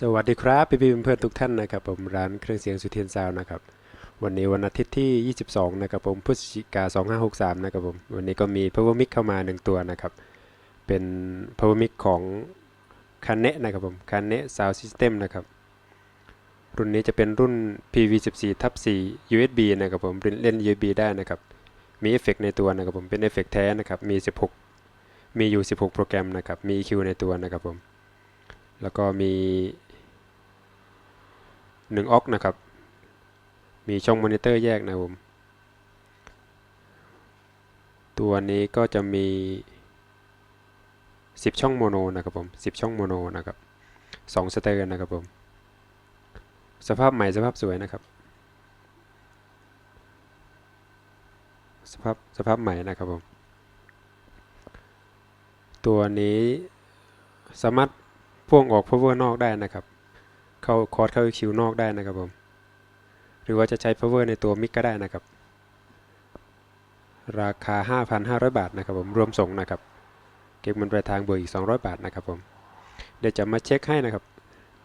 สวัสดีครับพี่พี่เพื่อนๆทุกท่านนะครับผมร้านเครื่องเสียงสุเทียนซาวนะครับวันนี้วันอาทิตย์ที่ 22 นะครับผมพฤศจิกา 2563 นะครับผมวันนี้ก็มี Power Mic เข้ามาหนึ่งตัวนะครับเป็น Power Mic ของคันเนะนะครับผมคันเนะ Sound System นะครับรุ่นนี้จะเป็นรุ่น PV14 ทับ4 USB นะครับผมเล่น USB ได้นะครับมีเอฟเฟกต์ในตัวนะครับผมเป็นเอฟเฟกต์แท้นะครับมี 16 มีอยู่ 16 โปรแกรมนะครับมี EQ ในตัวนะครับผมแล้วก็มี 1ออกนะครับ มีช่องมอนิเตอร์แยกนะครับผม ตัวนี้ก็จะมี 10 ช่องโมโนนะครับผม 10 ช่องโมโนนะครับ 2 สเตอร์นะครับผม สภาพใหม่สภาพสวยนะครับ สภาพสภาพใหม่นะครับผม ตัวนี้สามารถพ่วงออก power นอกได้นะครับ เข้าคอร์ดเข้าคิวนอกได้นะครับผม หรือว่าจะใช้ power ในตัวมิกก็ได้นะครับ ราคา 5,500 บาทนะครับผมรวมส่งนะครับ เก็บเงินปลายทางเบวกอีก 200 บาทนะครับผมเดี๋ยวจะมาเช็คให้นะครับ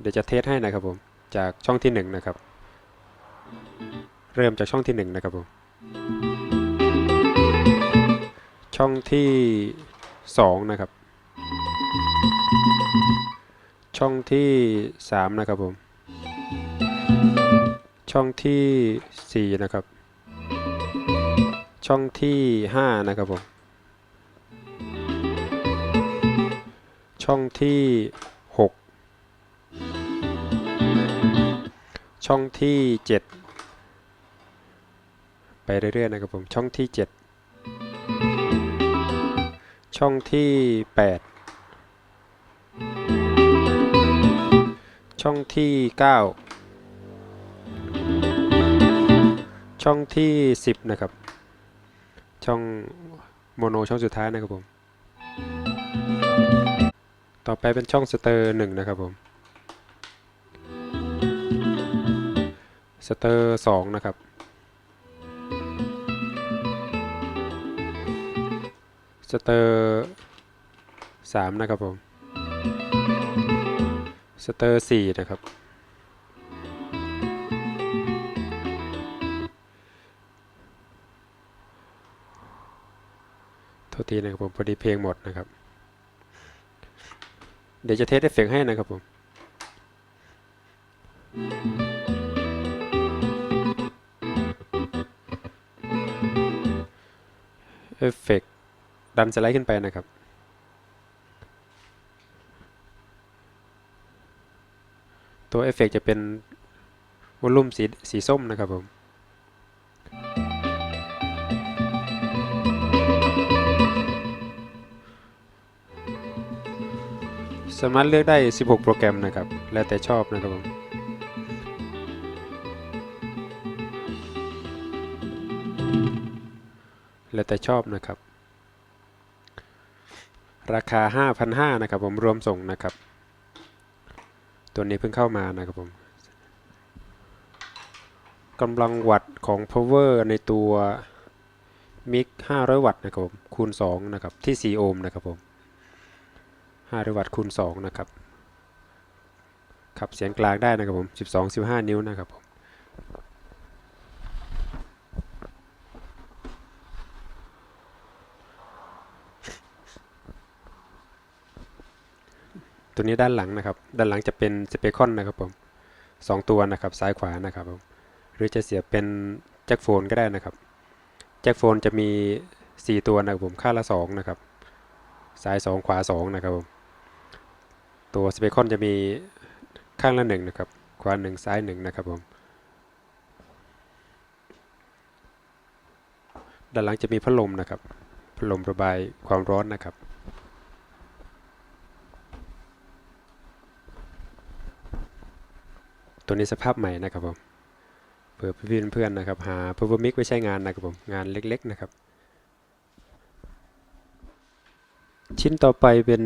เดี๋ยวจะเทสให้นะครับผมจากช่องที่ 1 นะครับ เริ่มจากช่องที่ 1 นะครับผมช่องที่ 2 นะครับ ช่องที่ 3 นะครับผม ช่องที่ 4 นะครับ ช่องที่ 5 นะครับผม ช่องที่ 6 ช่องที่ 7 ไปเรื่อยๆนะครับผม ช่องที่ 7 ช่องที่ 8 ช่องที่ 9 ช่องที่ 10 นะครับ ช่องโมโนช่องสุดท้ายนะครับผม ต่อไปเป็นช่องสเตอร์หนึ่งนะครับผม สเตอร์สองนะครับ สเตอร์สามนะครับผม สเตอร์สี่นะครับ โทษทีนะครับผมพอดีเพลงหมดนะครับ เดี๋ยวจะเทสเอฟเฟกต์ให้นะครับผมเอฟเฟกต์ดันสไลด์ขึ้นไปนะครับ ตัวเอฟเฟกต์จะเป็นวอลลุ่มสีสีส้มนะครับผมสามารถเลือกได้ 16 โปรแกรมนะครับ แล้วแต่ชอบนะครับผม แล้วแต่ชอบนะครับ ราคา 5,500นะครับผมรวมส่งนะครับ ตัวนี้เพิ่งเข้ามานะครับผมกำลังวัตต์ของ power ในตัวมิก500 วัตต์นะครับผมคูณ 2 นะครับ ที่ 4 โอห์มนะครับผม5วัตต์คูณ 2 นะครับขับเสียงกลางได้นะครับผม 12 15 นิ้วนะครับผม ตัวนี้ด้านหลังนะครับ ด้านหลังจะเป็นสเปคอนนะครับผมสองตัวนะครับซ้ายขวานะครับผมหรือจะเสียบเป็นแจ็คโฟนก็ได้นะครับ แจ็คโฟนจะมี 4 ตัวนะครับผมค่าละ2นะครับซ้าย 2 ขวา 2 นะครับผมตัวสเปคอนจะมีข้างละ1นะครับขวา 1 ซ้าย 1 นะครับผมด้านหลังจะมีพัดลมนะครับพัดลมระบายความร้อนนะครับ ตัวนี้สภาพใหม่นะครับผมเผื่อพี่เพื่อนๆนะครับ หา power mic ไว้ใช้งานนะครับผม งานเล็กๆนะครับ ชิ้นต่อไปเป็น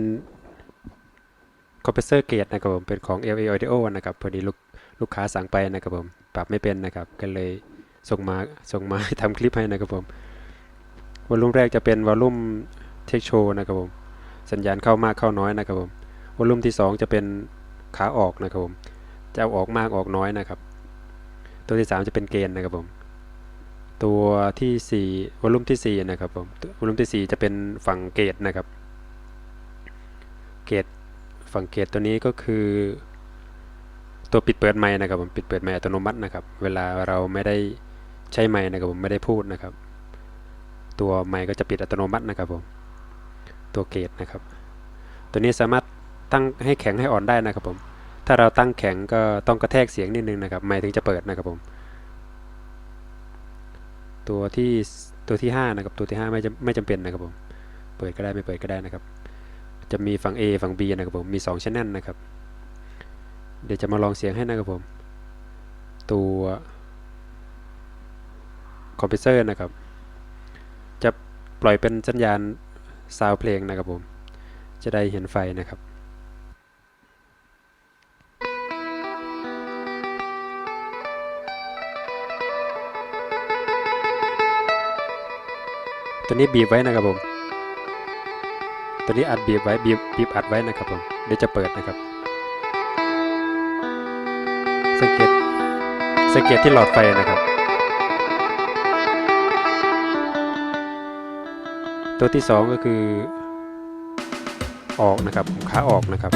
compressor gate นะครับผมเป็นของ LA Audio นะครับพอดีลูกลูกค้าสั่งไปนะครับผมปรับไม่เป็นนะครับก็เลยส่งมาส่งมาทำคลิปให้นะครับผมวอลลุ่มแรกจะเป็นวอลลุ่มเทคโชนะครับผมสัญญาณเข้ามากเข้าน้อยนะครับผมวอลลุ่มที่ 2 จะเป็นขาออกนะครับผม จะเอาออกมากออกน้อยนะครับ ตัวที่ 3 จะเป็นเกณฑ์นะครับผม ตัวที่4วอลุ่มที่4นะครับผมวอลุ่มที่ 4 จะเป็นฝั่งเกตนะครับ เกตฝั่งเกตตัวนี้ก็คือ ตัวปิดเปิดไมค์นะครับผมปิดเปิดไมค์อัตโนมัตินะครับ เวลาเราไม่ได้ใช้ไมค์นะครับผมไม่ได้พูดนะครับ ตัวไมค์ก็จะปิดอัตโนมัตินะครับผมตัวเกตนะครับ ตัวนี้สามารถตั้งให้แข็งให้อ่อนได้นะครับผม ถ้าเราตั้งแข็งก็ต้องกระแทกเสียงนิดนึงนะครับไมค์ถึงจะเปิดนะครับผม ตัวที่ตัวที่5นะครับตัวที่5ไม่จำไม่จำเป็นนะครับผมเปิดก็ได้ไม่เปิดก็ได้นะครับ จะมีฝั่ง A ฝั่ง B นะครับผมมี2 channel นะครับ เดี๋ยวจะมาลองเสียงให้นะครับผม ตัวคอมเพรสเซอร์นะครับ จะปล่อยเป็นสัญญาณซาวเพลงนะครับผม จะได้เห็นไฟนะครับ ตัวนี้บีบไว้นะครับผม ตัวนี้อัดบีบไว้บีบบีบอัดไว้นะครับผม เดี๋ยวจะเปิดนะครับ สังเกต สังเกตที่หลอดไฟนะครับ ตัวที่สองก็คือ ออกนะครับ ขาออกนะครับ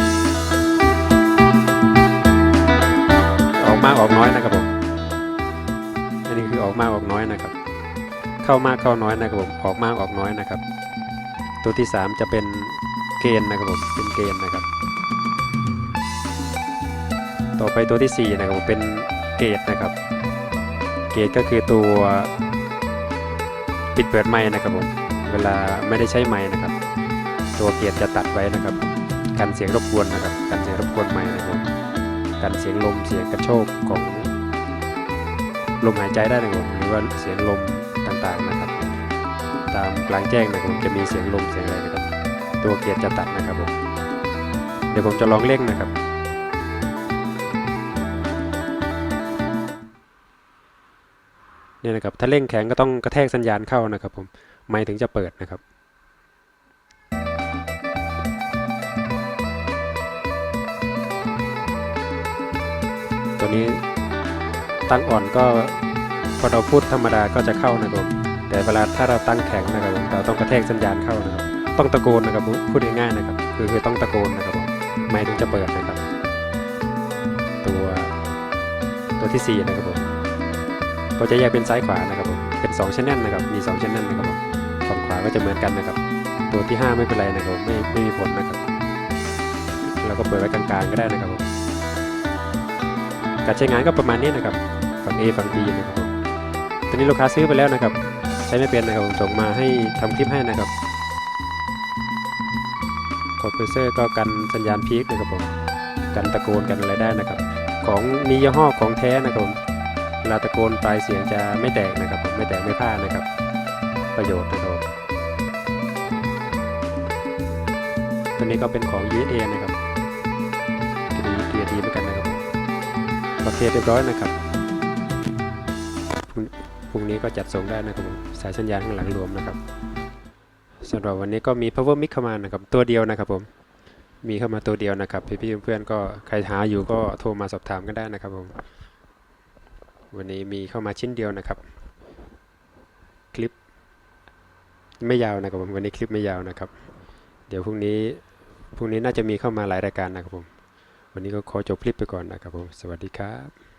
เข้ามากเข้าน้อยนะครับผมออกมากออกน้อยนะครับ ตัวที่สามจะเป็นเกณฑ์นะครับผมเป็นเกณฑ์นะครับ ต่อไปตัวที่ 4 นะครับผมเป็นเกตนะครับ เกตก็คือตัวปิดเปิดไม้นะครับผมเวลาไม่ได้ใช้ไม้นะครับ ตัวเกตจะตัดไว้นะครับกันเสียงรบกวนนะครับกันเสียงรบกวนไม้นะครับผมกันเสียงลมเสียงกระโชกของลมหายใจได้นะครับผมหรือว่าเสียงลม ต่างๆนะครับ ตามกลางแจ้งนะครับผมจะมีเสียงลมเสียงอะไรนะครับ ตัวเกตจะตัดนะครับผมเดี๋ยวผมจะลองเร่งนะครับเนี่ยนะครับถ้าเร่งแข็งก็ต้องกระแทกสัญญาณเข้านะครับผมไมค์ถึงจะเปิดนะครับตัวนี้ตั้งอ่อนก็ พอเราพูดธรรมดาก็จะเข้านะครับผมแต่เวลาถ้าเราตั้งแข็งนะครับผมเราต้องกระแทกสัญญาณเข้านะครับ ต้องตะโกนนะครับผมพูดง่ายๆนะครับ คือคือต้องตะโกนนะครับผมไมค์ถึงจะเปิดนะครับ ตัวตัวที่สี่นะครับผมก็จะแยกเป็นซ้ายขวานะครับผมเป็น2 channel นะครับ มี2 channel นะครับผมฝั่งขวาก็จะเหมือนกันนะครับ ตัวที่ 5 ไม่เป็นไรนะครับไม่ไม่มีผลนะครับเราก็เปิดไว้กลางๆก็ได้นะครับผมการใช้งานก็ประมาณนี้นะครับ ฝั่ง A ฝั่ง B นะครับผม ตอนนี้ลูกค้าซื้อไปแล้วนะครับ ใช้ไม่เป็นนะครับผมส่งมาให้ทำคลิปให้นะครับคอมเพรสเซอร์ก็กันสัญญาณพีคนะครับผมกันตะโกนกันอะไรได้นะครับ ของมียี่ห้อของแท้นะครับผมเวลาตะโกนปลายเสียงจะไม่แตกนะครับผมไม่แตกไม่พลาดนะครับ ประโยชน์นะครับตัวนี้ก็เป็นของ USA นะครับดีเกียร์ดีเหมือนกันนะครับมโอเคเรียบร้อยนะครับ รุ่งพรุ่งนี้ก็จัดส่งได้นะครับผมสายสัญญาณข้างหลังรวมนะครับสำหรับวันนี้ก็มี power mic เข้ามานะครับตัวเดียวนะครับผมมีเข้ามาตัวเดียวนะครับ พี่ๆเพื่อนๆก็ใครหาอยู่ก็โทรมาสอบถามกันได้นะครับผมวันนี้มีเข้ามาชิ้นเดียวนะครับ คลิป ไม่ยาวนะครับผมวันนี้คลิปไม่ยาวนะครับ เดี๋ยวพรุ่งนี้พรุ่งนี้น่าจะมีเข้ามาหลายรายการนะครับผมวันนี้ก็ขอจบคลิปไปก่อนนะครับผมสวัสดีครับ